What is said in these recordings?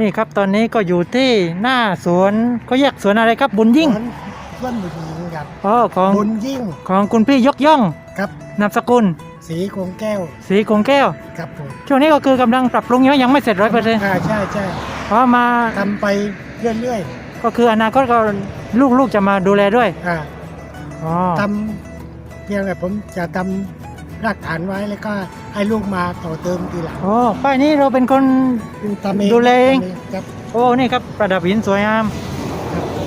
นี่ครับตอนนี้ก็อยู่ที่หน้าสวนเขาแยกสวนอะไรครับบุญยิ่งสวนสวนบุญยิ่งครับอ๋อของบุญยิ่งของคุณพี่ยกย่องครับนามสกุล สีคงแก้ว สีคงแก้วครับผมช่วงนี้ก็คือกำลังปรับปรุงอยู่ยังไม่เสร็จร้อยเปอร์เซ็นต์อ่าใช่ใช่เพราะมาทำไปเรื่อยก็คืออนาคตก็ลูกๆจะมาดูแลด้วยๆอ่าอ๋อทำเพียงแต่ผมจะทำรากฐานไว้แล้วก็ ให้ลูกมาต่อเติมทีหลังโอ้ป้ายนี้เราเป็นคนทำเองดูแลเองทำครับโอ้นี่ครับประดับหินสวยงาม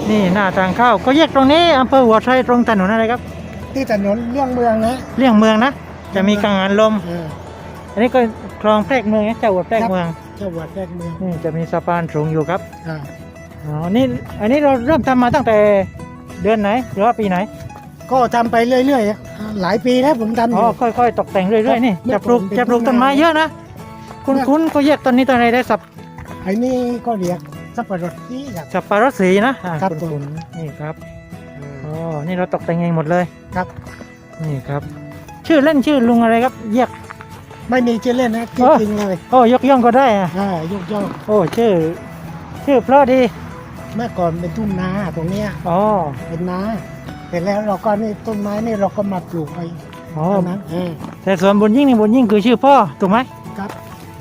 นี่หน้าทางเข้าก็แยกตรงนี้อำเภอหัวไชตรงถนนอะไรครับ ที่ถนนเลี่ยงเมืองนะเลี่ยงเมืองนะจะมีกังหันลมเอออันนี้ก็คลองแพรกเมืองนะเจ้าหัวแพรกเมืองจังหวัดแรกเมืองนี่จะมีสะพานสูงอยู่ครับอ่าอ๋อนี่อันนี้เราเริ่มทำมาตั้งแต่เดือนไหนหรือว่าปีไหน ก็ทำไปเรื่อยๆอะหลายปีแล้วผมทำออ๋อยู่ค่อยๆ ตกแต่งเรื่อยๆนี่เมื่อจะปลูกก่อนเป็นจะปลูกต้นไม้เยอะนะ คุณเมื่อคุณก็แยกต้นนี้ต้นอะไรได้สับไอ้นี่ก็เรียกสับปะรดที่ครับ สับปะรดสีนะอ่าครับ คุณผมคุณนี่ครับอ่าอ๋อนี่เราตกแต่งเองหมดเลยครับ นี่ครับ ชื่อเล่นชื่อลุงอะไรครับแยก ไม่มีชื่อเล่นนะชื่อเออจริงเลยโอ้ยกย่องก็ได้อะอ่ายกย่องโอ้ชื่อ ชื่อเพราะดีเมื่อก่อนเป็นทุ่งนาตรงเนี้ยอ๋อเป็นนา เสร็จแล้วเราก็นี่ต้นไม้นี่เราก็มาปลูกไว้อ๋อตรงนั้นเออแต่ส่วนบุญยิ่งนี่บุญยิ่งคือชื่อพ่อถูกไหม ครับ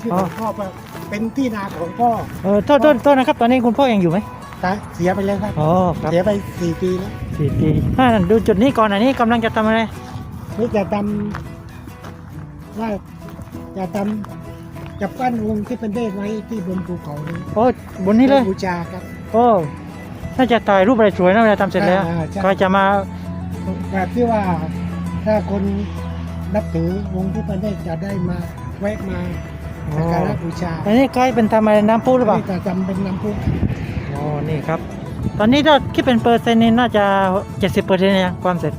ที่อ๋ขอองพ่อก็เป็นที่นาของพ่อเออโทษโทษโทษนะครับ ตอนนี้คุณพ่อยังอยู่ไหมตายเสียไปแล้วครับ อ๋อครับเสียไปสี่ปีแล้วสี่ปีอ่าดูจุดนี้ก่อนอันนี้กำลังจะทำอะไร นี่จะทำว่าจะทำจะปั้นองค์ที่เป็นเดชไว้ที่บนภูเขานี้โอ้บนนี้เลยบูชาครับ โอ้ น่าจะถ่ายรูปอะไรสวยนะเวลาทำเสร็จแล้วอ่าใช่ ก็จะมาแบบที่ว่าถ้าคนนับถือองค์ที่เป็นเดชจะได้มาแวะมาอ๋อสักการะบูชาอันนี้ใกล้เป็นทำอะไรน้ำพุหรือเปล่านี่จะจำเป็นน้ำพุอ๋อนี่ครับ ตอนนี้ถ้าคิดเป็นเปอร์เซ็นต์นี่น่าจะเจ็ดสิบเปอร์เซ็นต์ยังความเสร็จ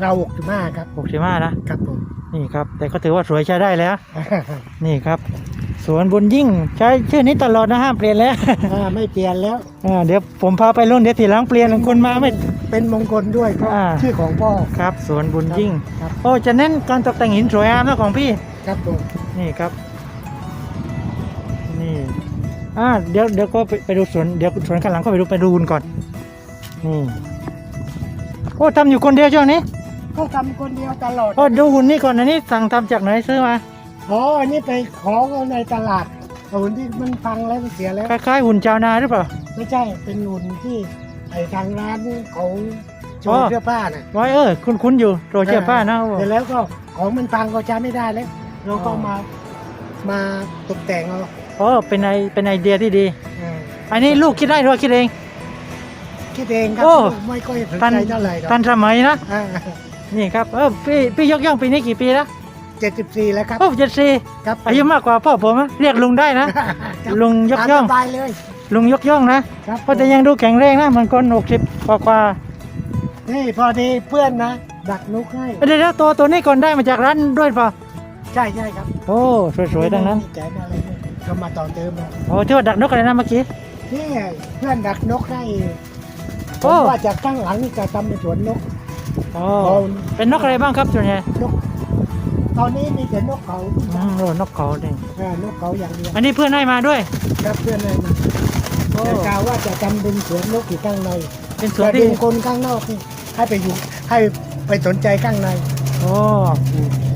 เราหกสิบห้าครับหกสิบห้านะ ครับผม นี่ครับ แต่ก็ถือว่าสวยใช้ได้แล้ว นี่ครับ สวนบุญยิ่งใช้ชื่อนี้ตลอดนะห้ามเปลี่ยนแล้วอ่าไม่เปลี่ยนแล้วอ่าเดี๋ยวผมพาไปรุ่นเดี๋ยวทีหลังเปลี่ยนคนมาไม่ เป็นมงคลด้วยเพราะอ่า ชื่อของพ่อ ครับสวนบุญยิ่งครับ โอ้จะเน้นการตกแต่งหินสวยงามนะของพี่ ครับผมนี่ครับ นี่ อ่า เดี๋ยวเดี๋ยวก็ไปไปดูสวน เดี๋ยวสวนข้างหลังก็ไปดูไปดูหุ่นก่อน นี่ โอ้ทำอยู่คนเดียวช่วงนี้ ก็ทำคนเดียวตลอด โอ้ดูหุ่นนี่ก่อนอันนี้สั่งทำจากไหนซื้อมา อ๋ออันนี้ไปขอเขาในตลาดหุ่นที่มันพังแล้วมันเสียแล้ว คล้ายๆหุ่นชาวนาหรือเปล่า ไม่ใช่เป็นหุ่นที่ไอ้ทางร้านเขาโชอ๋ว์อเสื้อผ้าน่ะไว้เออ คุ้นๆอยู่โรเจอร์ป้านะเสร็จแล้วก็ของมันพังก็ใช้ไม่ได้แล้วเราก็มามาตกแต่งเอาโอ้เป็นไอเป็นไอเดียที่ดีเอออันนี้ลูกคิดได้หรือว่าคิดเอง คิดเองครัโอ้ไม่ค่อยสนทันใจเท่าไหร่หรอกทันสมัยนะอ่านี่ครับเออพี่พี่ยกย่องปีนี้กี่ปีแล้ว เจ็ดสิบสี่แล้วครับโอ้เจ็ดสี่ครับอายุมากกว่าพ่อผมนะเรียกลุงได้นะครับลุงยกย่อง ตามสบายเลย ลุงยกย่องนะครับก็แต่ยังดูแข็งแรงนะมันคนหกสิบกว่ากว่านี่พอดีเพื่อนนะ ดักนุกให้เดี๋ยวแล้วตัวตัวนี้ก่อนได้มาจากร้านด้วยเปล่าใช่ใช่ครับโอ้สวยๆทั้งนั้นแกะมาอะไรเนี่ยก็มาต่อเติมมาโอ้ที่ว่าดักนกอะไรนะเมื่อกี้ นี่เพื่อนดักนกให้ผโอ้ มว่าจากข้างหลังนี่จะทำเป็นสวนนกโอ้เอาเป็นนกอะไรบ้างครับส่วนใหญ่นก ตอนนี้มีแต่นกเขาอืมโอ้นกเขาเนี่ยเออนกเขาอย่างเดียวอันนี้เพื่อนให้มาด้วย ครับเพื่อนให้มาโอ้ แต่กล่าวว่าจะทำเป็นสวนนกอยู่ข้างในเป็นสวนแต่ที่ดึงคนข้างนอกนี่ให้ไปอยู่ให้ไปสนใจข้างในโอ้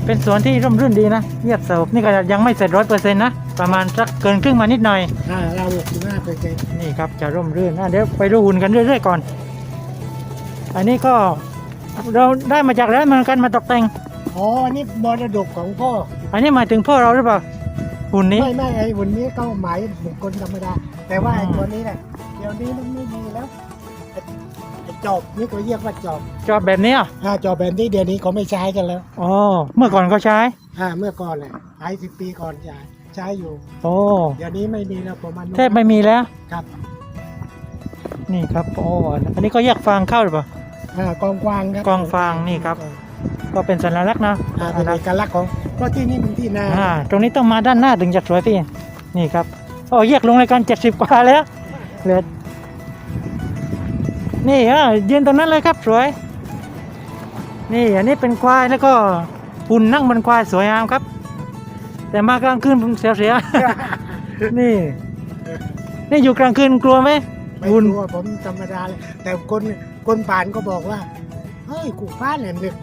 เป็นสวนที่ร่มรื่นดีนะเงียบสงบนี่ก็ยังไม่เสร็จร้อยเปอร์เซ็นต์นะ ประมาณสักเกินครึ่งมานิดหน่อย อ่าเราหกสิบห้าเปอร์เซ็นต์นี่ครับจะร่มรื่นอะเดี๋ยวไปดูหุ่นกันเรื่อยๆก่อน อันนี้ก็เราได้มาจากร้านเหมือนกันมาตกแต่ง อ๋ออันนี้มรดกของพ่อ อันนี้หมายถึงพ่อเราหรือเปล่าหุ่นนี้ ไม่ไม่ไอ้วันนี้ก็หมายบุคคลธรรมดา แต่ว่าไอ้อืมตัวนี้เนี่ยเดี๋ยวนี้มันไม่มีแล้วไอ้ไอ้จอบนี่เขาเรียกว่าจอบจอบแบบนี้อะอ่าจอบแบบนี้เดี๋ยวนี้เขาไม่ใช้กันแล้วอ๋อเมื่อก่อนก็ใช้อ่าเมื่อก่อนเนี่ยหลายสิบปีก่อนจะใช้อยู่ โอ้เดี๋ยวนี้ไม่มีแล้วประมาณแทบไม่มีแล้ว ครับนี่ครับโอ้อันนี้ก็แยกฟางเข้าหรือเปล่าอ่ากองกวางครับกองฟางนี่ครับ ก็เป็นสัญลักษณ์นะอ่าเป็นเอกลักษณ์ของเพราะที่นี่เป็นที่นาอ่าตรงนี้ต้องมาด้านหน้าถึงจะสวยพี่นี่ครับโอ้แยกลงรายการเจ็ดสิบกว่าแล้วเหลือนี่อะยืนตรงนั้นเลยครับสวย นี่อันนี้เป็นควายแล้วก็หุ่นนั่งบนควายสวยงามครับ แต่มากลางคืนผมเสียวๆนี่ นี่อยู่กลางคืนกลัวไหมไม่วุ่นรู้ว่าผมธรรมดาเลยแต่คนคนผ่านก็บอกว่าเฮ้ยกูฟ้าแหลมลึก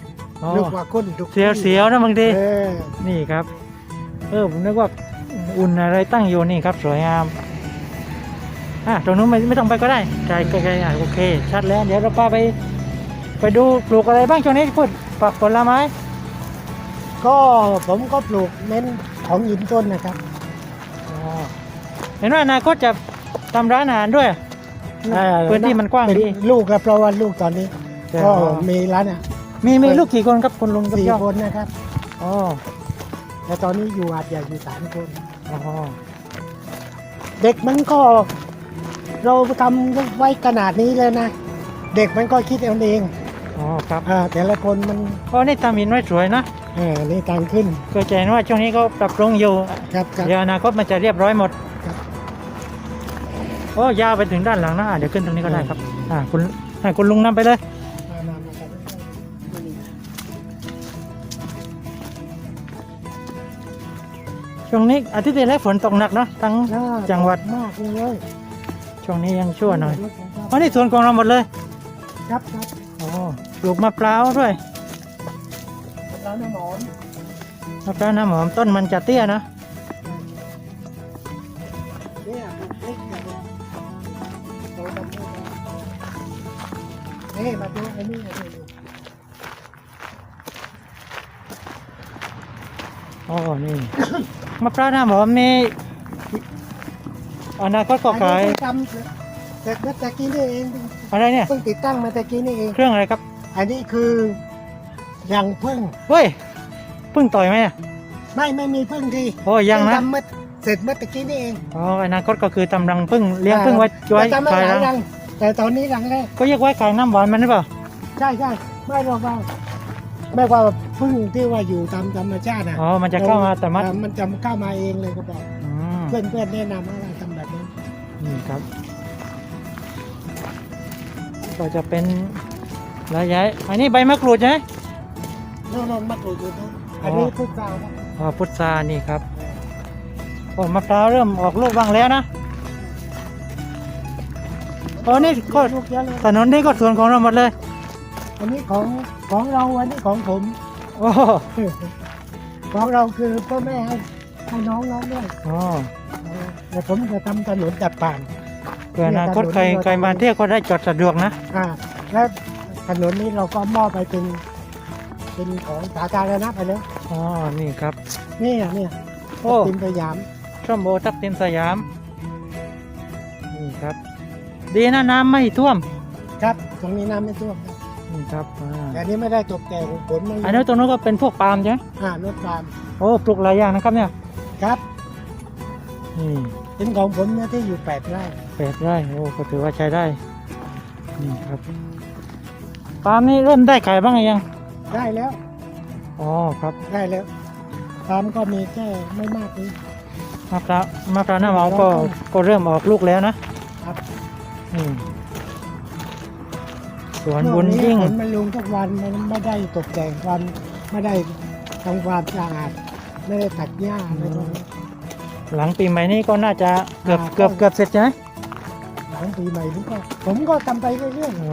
อ๋อลึกกว่าคนทุกเสียวเสียวๆนะบางทีเออนี่ครับ เออผมนึกว่าอุ่นอะไรตั้งอยู่นี่ครับ สวยงาม อะตรงนู้นไม่ไม่ต้องไปก็ได้ไกลไกลไกลอะโอเค ชัดแล้ว เดี๋ยวเราพาไป ไปดูปลูกอะไรบ้างช่วงนี้พูดปักผลไม้ ก็ผมก็ปลูกเน้นของยินต้นนะครับอ๋อเห็นว่าอนาคตจะทำร้านอาหารด้วยเออพื้นที่มันกว้างเป็นดีลูกแล้วเพราะว่าลูกตอนนี้ ก็มีร้านอะ มีมีลูกกี่คนครับคุณลุงกับสี่เจ้าคนนะครับอ๋อแต่ตอนนี้อยู่อาจใหญ่อยู่สามคนอ๋อเด็กมันก็ เราทำไว้ขนาดนี้เลยนะ เด็กมันก็คิดเอาเองอ๋อครับอ่าแต่ละคนมันอ๋อนี่ทำหินไว้สวยนะเออนี่ตังขึ้นก็จะเห็นว่าช่วงนี้ก็ปรับปรุงอยู่ครับครับ เดี๋ยวอนาคตมันจะเรียบร้อยหมดครับ โอ้ยาวไปถึงด้านหลังนะอะเดี๋ยวขึ้นตรงนี้ก็ได้ครับอ่าคุณให้คุณลุงนำไปเลย ช่วงนี้อาทิตย์ที่แล้วฝนตกหนักเนาะทั้งอ่าจังหวัดมากเลยช่วงนี้ยังชั่วหน่อยอ๋อนี่สวนของเราหมดเลย ครับครับอ๋อปลูกมะพร้าวด้วยร้านน้ำหมอนมะพร้าวน้ำหอมต้นมันจะเตี้ยนะเนี่ยปลูกพริกอย่างเงี้ยโตดำด้วยนะนี่มาดูไอ้นี่ไอ้นี่อ๋อนี่ มะพร้าวน้ำหอมนี่อนาคตก็ขายอันนี้เพิ่งทำเสร็จเมื่อตะกี้นี่เองอะไรเนี่ยเพิ่งติดตั้งมาตะกี้นี่เองเครื่องอะไรครับ อันนี้คือยังพึ่งเฮ้ยเพิ่งต่อยไหมอะไม่ไม่มีพึ่งทีโอ้ยังนะเพิ่ทำเมื่อเสร็จเมื่อตะกี้นี่เองอ๋ออนาคตก็คือทำรังพึ่งเลี้ยงพึ่งไว้ไว้แต่ทำไม่ขายหลายรัรังงแต่ตอนนี้รังแรกก็เรียกไว้ขายน้ำหวานมันหรือเปล่าใช่ใช่ไม่หรอกว่า ไม่ว่าพึ่งที่ว่าอยู่ตามธรรมชาติอะอ๋อมันจะเข้ามาแต่มัดเออมันจะเข้ามาเองเลยก็บอกอืมเพื่อนเพื่อนๆแนะนำว่าเราทำแบบนี้นี่ครับ ก็จะเป็นระยะอันนี้ใบมะกรูดใช่ไหมโน่นนมะกรูดอยู่ตรงอันนี้อ๋อพุทราครับอ๋อพุทรานี่ครับโอ้มะพร้าวเริ่มออกลูกบ้างแล้วนะโอ้นี่ก็ลูกเยอะเลยถนนนี่ก็สวนของเราหมดเลย อันนี้ของของเราอันนี้ของผม โอ้ของเราคือพ่อแม่ให้ให้น้องน้องด้วยอ๋อเออแต่ผมจะทำถนนตัดผ่านเพื่ออนาคตใครใครมาเที่ยวก็ได้จอดสะดวกนะ อ่า และถนนนี้เราก็มอบไปเป็นเป็นของสาธารณะไปแล้วอ๋อ นี่ครับ นี่อะเนี่ยโอ้ติมสยามช่อมโอทับทิมสยาม นี่ครับ ดีนะน้ำไม่ท่วม ครับ ตรงนี้น้ำไม่ท่วมครับ นี่ครับอ่าแต่อันนี้ไม่ได้ตกแต่งผลมันอันนี้ตรงนู้นก็เป็นพวกปาล์มใช่ไหมอ่ารถปาล์มโอ้ปลูกหลายอย่างนะครับเนี่ยครับ นี่เป็นของผมเนี่ยที่อยู่แปดไร่แปดไร่โอ้ก็ถือว่าใช้ได้นี่ครับปาล์มนี่เริ่มได้ขายบ้างหรือยังได้แล้วอ๋อครับได้แล้วปาล์มก็มีแค่ไม่มากนี้ มะพร้าวมะพร้าวน้ำหอมก็ก็เริ่มออกลูกแล้วนะครับ อืม สวนบุญยิ่งผลมันลงทุกวันมันไม่ได้ตกแต่งวันไม่ได้ทำความสะอาดไม่ได้ตัดหญ้าอะไรพวกนี้ หลังปีใหม่นี้ก็น่าจะเกือบอ่า เกือบเกือบเสร็จใช่ไหมหลังปีใหม่นี้ก็ผมก็ทำไปเรื่อยอ๋อ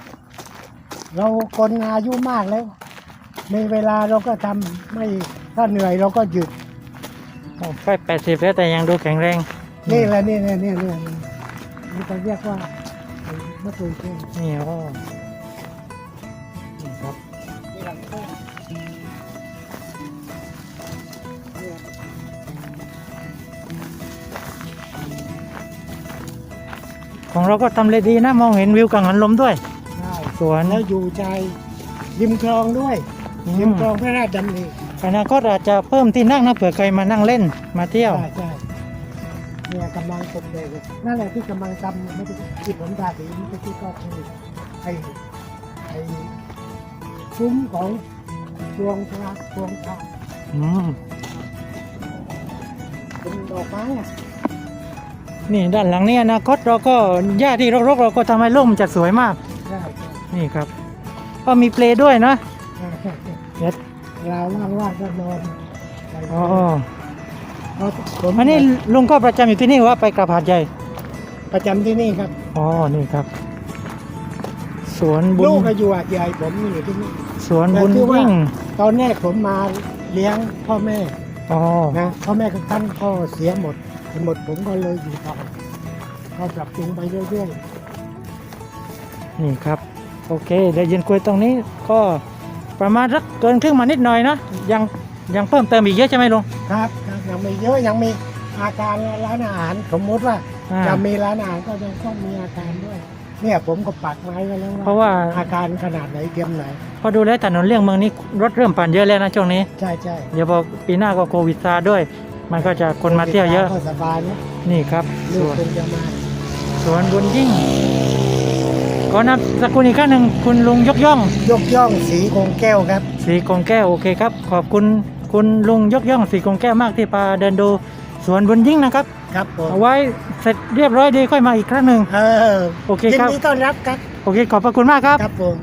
ๆเราคนอายุมากแล้วในเวลาเราก็ทำไม่ถ้าเหนื่อยเราก็หยุดโอ้ใกล้แปดสิบแล้วแต่ยังดูแข็งแรงนี่แหละนี่เนี่ยเนี่ยเนี่ยนี่เขาเรียกว่าเมื่อคืนเที่ยงนี่โอ้นี่ครับนี่หลังเที่ยงเนี่ยของเราก็ทำเลยดีนะ มองเห็นวิวกังหันลมด้วยได้สวน แล้วอยู่ใจริมคลองด้วยอืริมมคลองพระราชดำริอนาคตอาจจะเพิ่มที่นั่งนะเผื่อใครมานั่งเล่นมาเที่ยว ใช่ใช่เนี่ยกำลังตกแต่ง นั่นแหละที่กำลังทำไม่ได้ที่ผมทาสีนี่ที่ก็คือไอ้ไอ้ซุ้มของดวงพระดวงพระอืมเป็นดอกไม้อะนี่ด้านหลังนี่อนาคตเราก็หญ้าที่รกๆเราก็ทำให้ร่มจัดสวยมาก ใช่ใช่นี่ครับ ก็มีเปลด้วยนะใช่ใช่เดี๋ยวเราว่างๆก็นอนไปอ๋อเอาผมอันนี้ลุงก็ประจำอยู่ที่นี่ว่าไปกลับหาดใหญ่ ประจำที่นี่ครับ อ๋อ นี่ครับ สวนบุญลูกก็อยู่อาดใหญ่ผมอยู่ที่นี่ สวนบุญแต่ที่ว่ายิ่งตอนแรกผมมาเลี้ยงพ่อแม่อ๋อนะพ่อแม่ก็ตั้งก็เสียหมดหมดผมก็เลยอยู่ต่อก็ปรับปรุงไปเรื่อยนี่ครับ โอเคเดี๋ยวยืนคุยตรงนี้ก็ประมาณสักเกินครึ่งมานิดหน่อยนะยังยังเพิ่มเติมอีกเยอะใช่ไหมลุงๆครับครับยังมีเยอะยังมีอาการร้านอาหารสมมติว่า อ่า จะมีร้านอาหารก็ยังต้องมีอาการด้วย เนี่ยผมก็ปักไว้ไว้แล้วเพราะว่า อาการขนาดไหนเทียมไหน พอดูแล้วถนนเลี่ยงเมืองนี้รถเริ่มผ่านเยอะแล้วนะช่วงนี้ ใช่ใช่เดี๋ยวพอปีหน้าก็โควิดซาด้วย มันก็จะคนมาเที่ยวเยอะ ก็สบายนะนี่ครับสลูกวนคงจะมาสวนบุญยิ่งขอนำสกุลอีกครั้งหนึ่งคุณลุงยกย่อง ยกย่องสีคงแก้วครับ สีกงแก้วโอเคครับ ขอบคุณคุณลุงยกย่องสีกงแก้วมากที่พาเดินดูสวนบุญยิ่งนะครับ ครับผมเอาไว้เสร็จเรียบร้อยดีค่อยมาอีกครั้งหนึ่งเออโอเคยินครับ ดีต้อนรับครับ โอเค ขอบพระคุณมากครับ ครับผม